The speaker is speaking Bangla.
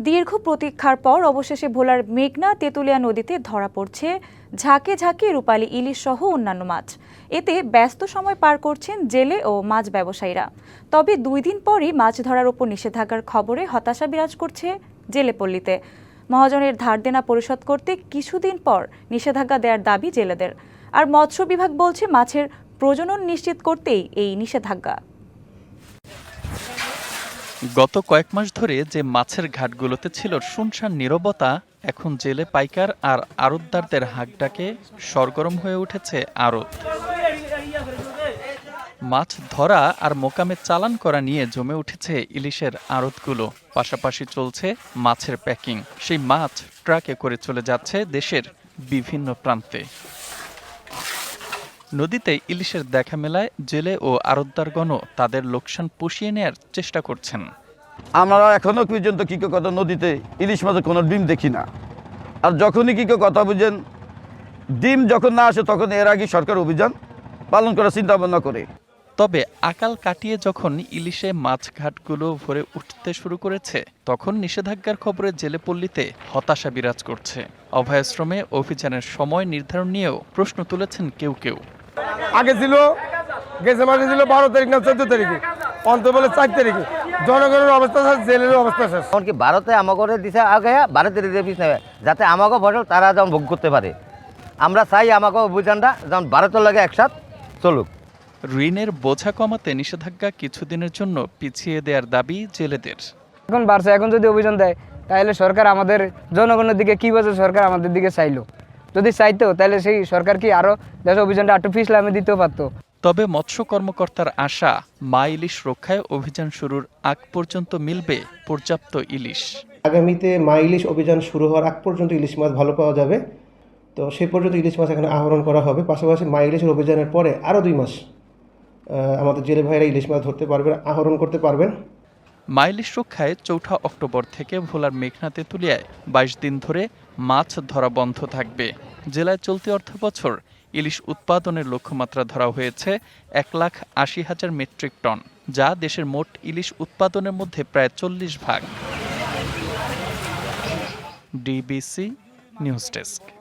দীর্ঘ প্রতীক্ষার পর অবশেষে ভোলার মেঘনা তেঁতুলিয়া নদীতে ধরা পড়ছে ঝাঁকে ঝাঁকে রূপালী ইলিশ সহ অন্যান্য মাছ। এতে ব্যস্ত সময় পার করছেন জেলে ও মাছ ব্যবসায়ীরা। তবে দুই দিন পরই মাছ ধরার ওপর নিষেধাজ্ঞার খবরে হতাশা বিরাজ করছে জেলেপল্লীতে। মহাজনের ধার দেনা পরিশোধ করতে কিছুদিন পর নিষেধাজ্ঞা দেওয়ার দাবি জেলেদের। আর মৎস্য বিভাগ বলছে মাছের প্রজনন নিশ্চিত করতেই এই নিষেধাজ্ঞা। গত কয়েক মাস ধরে যে মাছের ঘাটগুলোতে ছিল শুনশান নীরবতা, এখন জেলে পাইকার আর আড়তদারদের হাক ডাকে সরগরম হয়ে উঠেছে আড়ত মাছ ধরা আর মোকামে চালান করা নিয়ে জমে উঠেছে ইলিশের আড়তগুলো পাশাপাশি চলছে মাছের প্যাকিং। সেই মাছ ট্রাকে করে চলে যাচ্ছে দেশের বিভিন্ন প্রান্তে। নদীতে ইলিশের দেখা মেলায় জেলে ও আড়তদারগণও তাদের লোকসান পুষিয়ে নেয়ার চেষ্টা করছেন। আমরা এখনও পর্যন্ত কি কথা নদীতে ইলিশ মাছের কোনো ডিম দেখি না। আর যখনই কি কথা বুঝেন ডিম যখন না আসে তখন এর আগে সরকার অভিযান পালন করার চিন্তা ভাবনা করে। তবে আকাল কাটিয়ে যখন ইলিশে মাছঘাটগুলো ভরে উঠতে শুরু করেছে তখন নিষেধাজ্ঞার খবরে জেলেপল্লীতে হতাশা বিরাজ করছে। অভয়াশ্রমে অভিযানের সময় নির্ধারণ নিয়েও প্রশ্ন তুলেছেন কেউ কেউ। আগে ছিল গেছে মাসে ছিল বারো তারিখ না চোদ্দ তারিখে। অন্ত বলে চার তারিখে। জনগণের অবস্থা শেষ জেলের অবস্থা শেষ। এমনকি ভারতে আমাকে দিছে আগে ভারতের দিতে পিছ নেবে। যাতে আমাকে ফসল তারা যেমন ভোগ করতে পারে। আমরা চাই আমাকে অভিযানটা যেমন ভারতের লাগে একসাথ চলুক। ঋণের বোঝা কমাতে নিষেধাজ্ঞা কিছুদিনের জন্য পিছিয়ে দেওয়ার দাবি জেলেদের। এখন বাড়ছে এখন যদি অভিযান দেয় তাহলে সরকার আমাদের জনগণের দিকে কী বছর সরকার আমাদের দিকে চাইলো। যদি চাইতো তাহলে সেই সরকার কি আরও দেশ অভিযানটা একটু পিছলামে দিতেও পারতো? তবে মৎস্য কর্মকর্তার আশা মা ইলিশ রক্ষায় অভিযান শুরুর আগ পর্যন্ত মিলবে পর্যাপ্ত ইলিশ। আগামীতে মা ইলিশ অভিযান শুরু হওয়ার আগ পর্যন্ত ইলিশ মাছ ভালো পাওয়া যাবে। তো সেই পর্যন্ত ইলিশ মাছ এখানে আহরণ করা হবে। পাশাপাশি মা ইলিশের অভিযানের পরে আরও দুই মাস আমাদের জেলে ভাইরা ইলিশ মাছ ধরতে পারবেন আহরণ করতে পারবেন। মাইলিশ রক্ষায় চৌঠা অক্টোবর থেকে ভোলার মেঘনা তেঁতুলিয়ায় বাইশ দিন ধরে মাছ ধরা বন্ধ থাকবে। জেলায় চলতি অর্থ বছর ইলিশ উৎপাদনের লক্ষ্যমাত্রা ধরা হয়েছে এক লাখ আশি হাজার মেট্রিক টন, যা দেশের মোট ইলিশ উৎপাদনের মধ্যে প্রায় চল্লিশ ভাগ। DBC news desk.